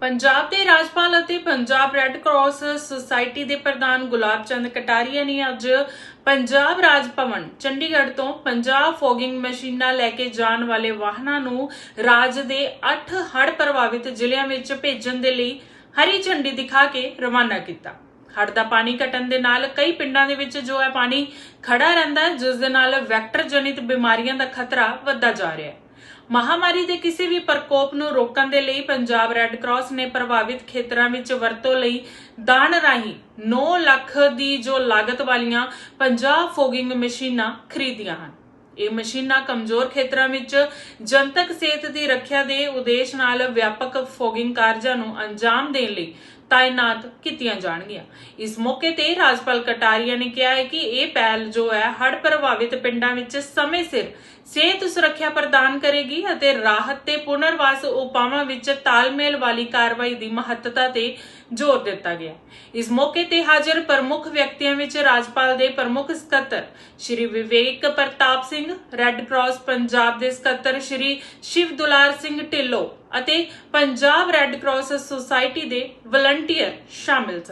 ਪੰਜਾਬ ਦੇ ਰਾਜਪਾਲ ਅਤੇ Punjab red cross society ਦੇ ਪ੍ਰਧਾਨ ਗੁਲਾਬ ਚੰਦ ਕਟਾਰੀਆ ਨੇ ਅੱਜ ਪੰਜਾਬ ਰਾਜ ਭਵਨ, ਚੰਡੀਗੜ੍ਹ ਤੋਂ ਪੰਜਾਬ ਫੋਗਿੰਗ ਮਸ਼ੀਨਾਂ ਲੈ ਕੇ ਜਾਣ ਵਾਲੇ ਵਾਹਨਾਂ ਨੂੰ ਰਾਜ ਦੇ 8 ਹੜ੍ਹ ਪ੍ਰਭਾਵਿਤ ਜ਼ਿਲ੍ਹਿਆਂ ਵਿੱਚ ਭੇਜਣ ਦੇ ਲਈ ਹਰੀ ਝੰਡੀ ਦਿਖਾ ਕੇ ਰਵਾਨਾ ਕੀਤਾ। ਹੜ ਦਾ ਪਾਣੀ ਘਟਣ ਦੇ ਨਾਲ ਕਈ ਪਿੰਡਾਂ ਦੇ ਵਿੱਚ ਜੋ ਹੈ ਪਾਣੀ ਖੜਾ ਰਹਿੰਦਾ ਹੈ, ਜਿਸ ਦੇ ਨਾਲ ਵੈਕਟਰ ਜਨਿਤ ਬਿਮਾਰੀਆਂ ਦਾ ਖਤਰਾ ਵੱਧਦਾ ਜਾ ਰਿਹਾ ਹੈ। ਮਹਾਮਾਰੀ ਦੇ ਕਿਸੇ ਵੀ ਪ੍ਰਕੋਪ ਨੂੰ ਰੋਕਣ ਦੇ ਲਈ ਪੰਜਾਬ ਰੈੱਡ ਕਰਾਸ ਨੇ ਪ੍ਰਭਾਵਿਤ ਖੇਤਰਾਂ ਵਿੱਚ ਵਰਤੋਂ ਲਈ ਦਾਨ ਰਾਹੀਂ 9 ਲੱਖ ਦੀ ਜੋ ਲਾਗਤ ਵਾਲੀਆਂ ਪੰਜਾਬ ਫੋਗਿੰਗ ਮਸ਼ੀਨਾਂ ਖਰੀਦੀਆਂ ਹਨ। ਇਹ ਮਸ਼ੀਨਾਂ ਕਮਜ਼ੋਰ ਖੇਤਰਾਂ ਵਿੱਚ ਜਨਤਕ ਸਿਹਤ ਦੀ ਰੱਖਿਆ ਦੇ ਉਦੇਸ਼ ਨਾਲ ਵਿਆਪਕ ਫੋਗਿੰਗ ਕਾਰਜਾਂ ਨੂੰ ਅੰਜਾਮ ਦੇਣ ਲਈ ਤਾਇਨਾਤ ਕੀਤੀਆਂ ਜਾਣਗੀਆਂ। ਇਸ ਮੌਕੇ ਤੇ ਰਾਜਪਾਲ ਕਟਾਰੀਆ ਨੇ ਕਿਹਾ ਹੈ ਕਿ ਇਹ ਪਹਿਲ ਜੋ ਹੈ, ਹੜ੍ਹ ਪ੍ਰਭਾਵਿਤ ਪਿੰਡਾਂ ਵਿੱਚ ਸਮੇਂ ਸਿਰ ਸਿਹਤ ਸੁਰੱਖਿਆ ਪ੍ਰਦਾਨ ਕਰੇਗੀ ਅਤੇ ਰਾਹਤ ਤੇ ਪੁਨਰਵਾਸ ਉਪਾਵਾਂ ਵਿੱਚ ਤਾਲਮੇਲ ਵਾਲੀ ਕਾਰਵਾਈ ਦੀ ਮਹੱਤਤਾ ਤੇ ਜ਼ੋਰ ਦਿੱਤਾ ਗਿਆ। ਇਸ ਮੌਕੇ ਤੇ ਹਾਜ਼ਰ ਪ੍ਰਮੁੱਖ ਵਿਅਕਤੀਆਂ ਵਿੱਚ ਰਾਜਪਾਲ ਦੇ ਪ੍ਰਮੁੱਖ ਸਕੱਤਰ ਸ਼੍ਰੀ ਵਿਵੇਕ ਪ੍ਰਤਾਪ ਸਿੰਘ ਰੈੱਡ ਕਰਾਸ ਪੰਜਾਬ ਦੇ ਸਕੱਤਰ ਸ਼੍ਰੀ ਸ਼ਿਵ ਦੁਲਾਰ ਸਿੰਘ ਢਿੱਲੋਂ ਅਤੇ ਪੰਜਾਬ ਰੈੱਡ ਕਰਾਸ ਸੁਸਾਇਟੀ ਦੇ ਵਲੰਟੀਅਰ ਸ਼ਾਮਿਲ ਸਨ।